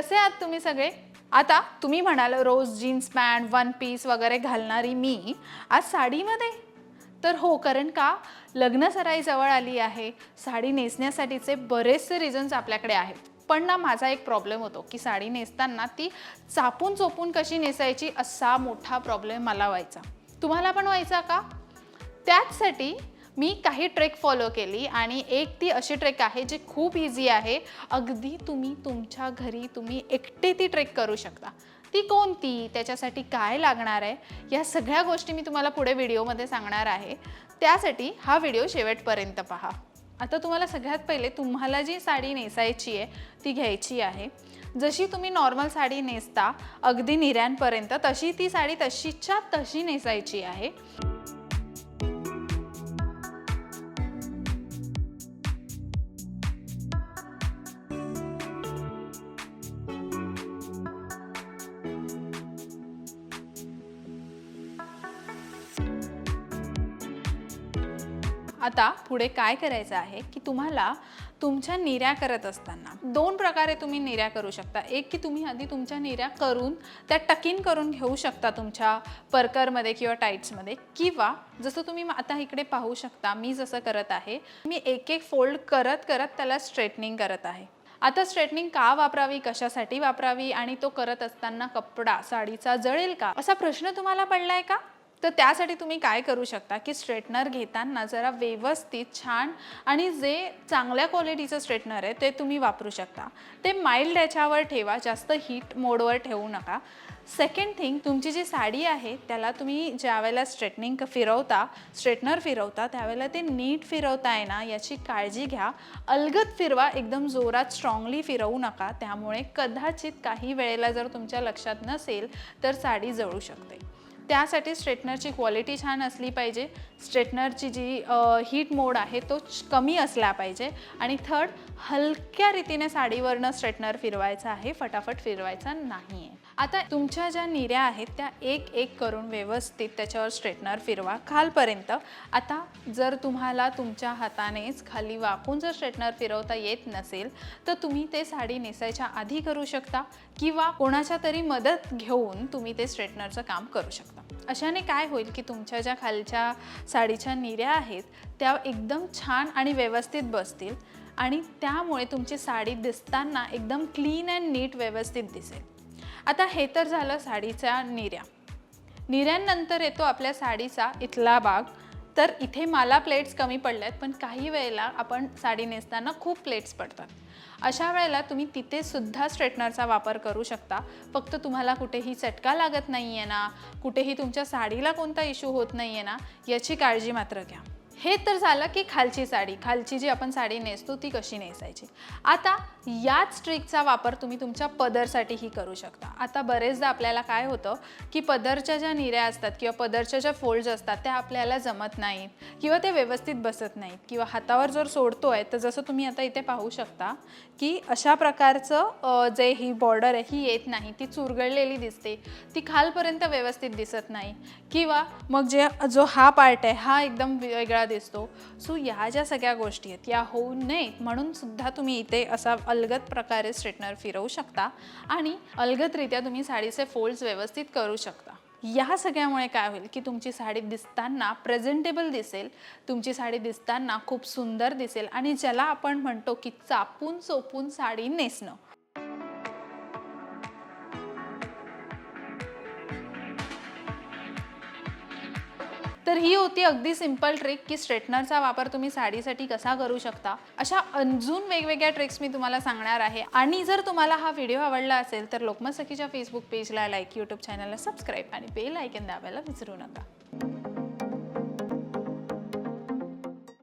कसे आहात तुम्ही सगळे? आता तुम्ही म्हणाल रोज जीन्स पॅन्ट वन पीस वगैरे घालणारी मी आज साडीमध्ये. तर हो कारण का? लग्न सराई जवळ आली आहे. साडी नेसण्यासाठीचे बरेचसे रिझन्स आपल्याकडे आहेत. पण ना माझा एक प्रॉब्लेम होतो की साडी नेसताना ती चापून चोपून कशी नेसायची असा मोठा प्रॉब्लेम मला व्हायचा. तुम्हाला पण व्हायचा का? त्याचसाठी मी काही ट्रेक फॉलो केली आणि एक ती अशी ट्रेक आहे जी खूप इझी आहे. अगदी तुम्ही तुमच्या घरी तुम्ही एकटे ती ट्रेक करू शकता. ती कोणती? त्याच्यासाठी काय लागणार आहे? या सगळ्या गोष्टी मी तुम्हाला पुढे व्हिडिओमध्ये सांगणार आहे. त्यासाठी हा व्हिडिओ शेवटपर्यंत पहा. आता तुम्हाला सगळ्यात पहिले तुम्हाला जी साडी नेसायची आहे ती घ्यायची आहे. जशी तुम्ही नॉर्मल साडी नेसता अगदी निऱ्यांपर्यंत तशी ती साडी तशीच्या तशी नेसायची आहे. आता पुढे काय करायचं आहे की तुम्हाला तुमच्या निर्या करत असताना दोन प्रकारे तुम्ही निर्या करू शकता. एक की तुम्ही आधी तुमच्या निर्या करून त्या टकिन करून घेऊ शकता तुमच्या परकरमध्ये किंवा टाईट्समध्ये. किंवा जसं तुम्ही आता इकडे पाहू शकता मी जसं करत आहे मी एक एक फोल्ड करत करत त्याला स्ट्रेटनिंग करत आहे. आता स्ट्रेटनिंग का वापरावी कशासाठी वापरावी आणि तो करत असताना कपडा साडीचा जळेल का? असा प्रश्न तुम्हाला पडलाय का? तर त्यासाठी तुम्ही काय करू शकता की स्ट्रेटनर घेताना जरा व्यवस्थित छान आणि जे चांगल्या क्वालिटीचं स्ट्रेटनर आहे ते तुम्ही वापरू शकता. ते माइल्ड याच्यावर ठेवा जास्त हीट मोडवर ठेवू नका. सेकंड थिंग तुमची जी साडी आहे त्याला तुम्ही ज्यावेळेला स्ट्रेटनिंग फिरवता स्ट्रेटनर फिरवता त्यावेळेला ते नीट फिरवताय ना याची काळजी घ्या. अलगद फिरवा एकदम जोरात स्ट्रॉंगली फिरवू नका. त्यामुळे कदाचित काही वेळेला जर तुमच्या लक्षात नसेल तर साडी जळू शकते. त्यासाठी स्ट्रेटनरची क्वालिटी छान असली पाहिजे. स्ट्रेटनरची जी हीट मोड आहे तो कमी असला पाहिजे. आणि थर्ड हलक्या रीतीने साडीवरनं स्ट्रेटनर फिरवायचा आहे. फटाफट फिरवायचा नाही आहे आता तुमच्या ज्या निऱ्या आहेत त्या एक एक करून व्यवस्थित त्याच्यावर स्ट्रेटनर फिरवा खालपर्यंत. आता जर तुम्हाला तुमच्या हातानेच खाली वाकून जर स्ट्रेटनर फिरवता येत नसेल तर तुम्ही ते साडी नेसायच्या आधी करू शकता किंवा कोणाच्या तरी मदत घेऊन तुम्ही ते स्ट्रेटनरचं काम करू शकता. अशाने काय होईल की तुमच्या ज्या खालच्या साडीच्या निऱ्या आहेत त्या एकदम छान आणि व्यवस्थित बसतील आणि त्यामुळे तुमची साडी दिसताना एकदम क्लीन अँड नीट व्यवस्थित दिसेल. आता हे तर झालं साडीच्या निर्या. निर्यांनंतर येतो आपल्या साडीचा इथला भाग. तर इथे मला प्लेट्स कमी पडल्या आहेत पण काही वेळेला आपण साडी नेसताना खूप प्लेट्स पडतात. अशा वेळेला तुम्ही तिथेसुद्धा स्ट्रेटनरचा वापर करू शकता. फक्त तुम्हाला कुठेही चटका लागत नाही आहे ना कुठेही तुमच्या साडीला कोणता इश्यू होत नाही आहे ना याची काळजी मात्र घ्या. हे तर झालं की खालची साडी. खालची जी आपण साडी नेसतो ती कशी नेसायची? आता याच ट्रिकचा वापर तुम्ही तुमच्या पदरसाठीही करू शकता. आता बरेचदा आपल्याला काय होतं की पदरच्या ज्या निऱ्या असतात किंवा पदरच्या ज्या फोल्ड्स असतात त्या आपल्याला जमत नाहीत किंवा ते व्यवस्थित बसत नाहीत किंवा हातावर जर सोडतो आहे तर जसं तुम्ही आता इथे पाहू शकता की अशा प्रकारचं जे ही बॉर्डर आहे ही येत नाही. ती चुरगळलेली दिसते. ती खालपर्यंत व्यवस्थित दिसत नाही. किंवा मग जे जो हा पार्ट आहे हा एकदम वेगळा दिसतो. सो ह्या ज्या सगळ्या गोष्टी आहेत या होऊ नयेत म्हणून सुद्धा तुम्ही इथे असा अलगद प्रकारे स्ट्रेटनर फिरवू शकता आणि अलगदरित्या तुम्ही साडीचे फोल्ड्स व्यवस्थित करू शकता. या सगळ्यामुळे काय होईल की तुमची साडी दिसताना प्रेझेंटेबल दिसेल तुमची साडी दिसताना खूप सुंदर दिसेल आणि ज्याला आपण म्हणतो की चापून चोपून साडी नेसणं. तर ही होती अगदी सिंपल ट्रिक की स्ट्रेटनरचा वापर तुम्ही साडीसाठी कसा करू शकता. अशा अजून वेगवेगळ्या ट्रिक्स मी तुम्हाला सांगणार आहे. आणि जर तुम्हाला हा व्हिडिओ आवडला असेल तर लोकमत सखीच्या फेसबुक पेजला लाईक यूट्यूब चॅनलला सबस्क्राईब आणि बेल आयकन दाबायला विसरू नका.